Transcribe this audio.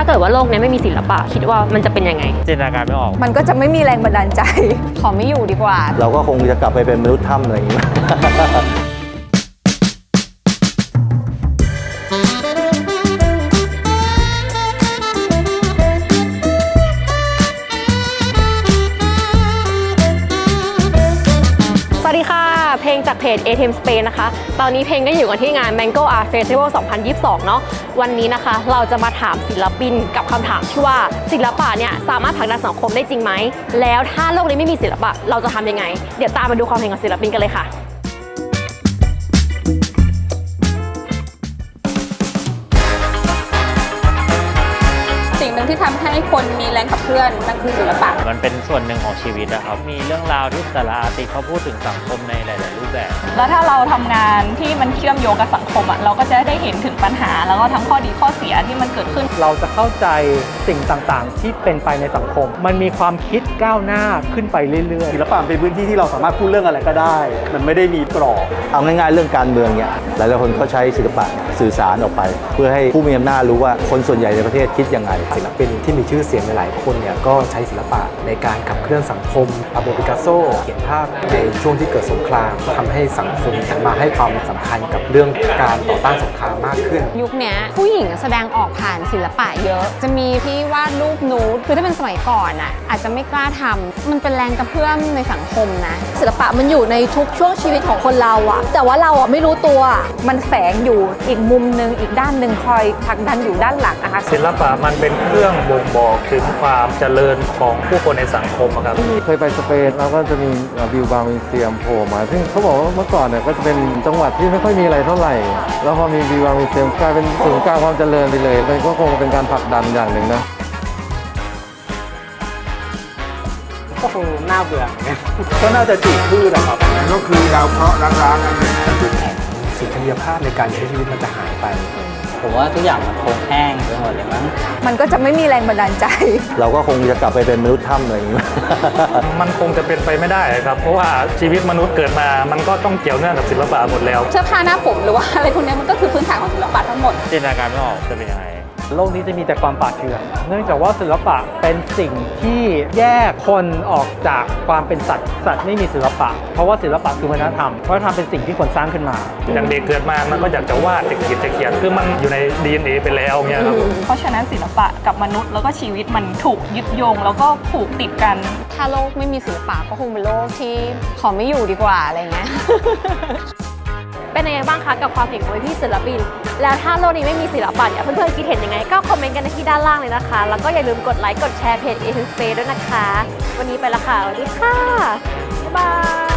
ถ้าเกิดว่าโลกเนี้ยไม่มีศิลปะ คิดว่ามันจะเป็นยังไง จินตนาการไม่ออก มันก็จะไม่มีแรงบันดาลใจ ขอไม่อยู่ดีกว่า เราก็คงจะกลับไปเป็นมนุษย์ถ้ำอะไรอย่างนี้ สวัสดีค่ะ เพลงจากเพจ ATM Spain นะคะ ตอนนี้เพลงก็อยู่กันที่งาน Mango Art Festival 2022 เนาะ วันนี้นะคะ เราจะมาถามศิลปินกับคำถามที่ว่าศิลปะเนี่ยสามารถผลักดันสังคมได้จริงไหม แล้วถ้าโลกนี้ไม่มีศิลปะเราจะทำยังไง เดี๋ยวตามมาดูความเห็นของศิลปินกันเลยค่ะ นึ่งที่ทำให้คนมีแรงขับเคลื่อนนั่นคือศิลปะ มันเป็นส่วนหนึ่งของชีวิตนะครับ มีเรื่องราวที่แต่ละอาร์ติสต์เขาพูดถึงสังคมในหลาย ๆ รูปแบบ แล้วถ้าเราทำงานที่มันเชื่อมโยงกับสังคมอะเราก็จะได้เห็นถึงปัญหา แล้วก็ทั้งข้อดีข้อเสียที่มันเกิดขึ้น เราจะเข้าใจสิ่งต่าง ๆ ที่เป็นไปในสังคม มันมีความคิดก้าวหน้าขึ้นไปเรื่อยศิลปะเป็นพื้นที่ที่เราสามารถพูดเรื่องอะไรก็ได้ มันไม่ได้มีกรอบ เอาง่าย ๆ เรื่องการเมืองเนี่ยหลายๆคนเขาใช้ศิลปะสื่อสารออกไป เพื่อให้ผู้มีอำนาจรู้ว่าคนส่วนใหญ่ในประเทศคิดยังไงศิลปินที่มีชื่อเสียงหลายๆคนเนี่ยก็ใช้ศิลปะในการขับเคลื่อนสังคมปาโบปิกัสโซเขียนภาพในช่วงที่เกิดสงครามทำให้สังคมหันมาให้ความสำคัญกับเรื่องการต่อต้านสงครามมากขึ้น ยุคเนี้ยผู้หญิงแสดงออกผ่านศิลปะเยอะ จะมีที่วาดรูปนูดคือถ้าเป็นสมัยก่อนอะอาจจะไม่กล้าทำมันเป็นแรงกระเพื่อมในสังคมนะ ศิลปะมันอยู่ในทุกช่วงชีวิตของคนเราอะแต่ว่าเราอะไม่รู้ตัวมันแฝงอยู่อีกมุมหนึ่งอีกด้านหนึ่งคอยผลักดันอยู่ด้านหลังนะคะศิลปะมันเป็นเครื่องบ่งบอกถึงความเจริญของผู้คนในสังคมอะครับ เคยไปสเปนแล้วก็จะมีวิวบาร์มิวเซียมโผล่มา ซึ่งเขาบอกว่าเมื่อก่อนเนี่ยก็จะเป็นจังหวัดที่ไม่ค่อยมีอะไรเท่าไหร่ แล้วพอมีวิวบาร์มิวเซียมกลายเป็นศูนย์กลางความเจริญไปเลยมันก็คงเป็นการผลักดันอย่างหนึ่งนะก็คงน่าเบื่อเหมือนกันก็น่าจะจีบพืชนะครับก็คือเราเพราะร้างๆกันจุดแข็งสุนทรียภาพในการใช้ชีวิตมันจะหายไป ผมว่าทุกอย่างมันคงแห้งไปหมดเลยมั้ง มันก็จะไม่มีแรงบันดาลใจ เราก็คงจะกลับไปเป็นมนุษย์ถ้ำอะไรอย่างนี้ มันคงจะเป็นไปไม่ได้ครับ เพราะว่าชีวิตมนุษย์เกิดมา มันก็ต้องเกี่ยวเนื่องกับศิลปะหมดแล้ว เสื้อผ้าหน้าผมหรือว่าอะไรพวกนี้มันก็คือพื้นฐานของศิลปะทั้งหมด จินตนาการไม่ออกจะเป็นยังไง โลกนี้จะมีแต่ความป่าเถื่อน เนื่องจากว่าศิลปะเป็นสิ่งที่แยกคนออกจากความเป็นสัตว์ สัตว์ไม่มีศิลปะ เพราะว่าศิลปะคือวัฒนธรรมวัฒนธรรมเป็นสิ่งที่คนสร้างขึ้นมา อย่างเด็กเกิดมามันก็อยากจะวาดจะเขียนจะเขียนคือมันอยู่ใน DNA ไปแล้วเนี่ยครับ เพราะฉะนั้นศิลปะกับมนุษย์แล้วก็ชีวิตมันถูกยึดโยง แล้วก็ผูกติดกัน ถ้าโลกไม่มีศิลปะก็คงเป็นโลกที่ขอไม่อยู่ดีกว่าอะไรเงี้ย เป็นยังไงบ้างคะกับความเห็นของพี่ศิลปิน แล้วถ้าโลกนี้ไม่มีศิลปะเนี่ยเพื่อนๆคิดเห็นยังไง ก็คอมเมนต์กันที่ด้านล่างเลยนะคะ แล้วก็อย่าลืมกดไลค์กดแชร์เพจ A to Space ด้วยนะคะ วันนี้ไปละค่ะสวัสดีค่ะบ๊ายบาย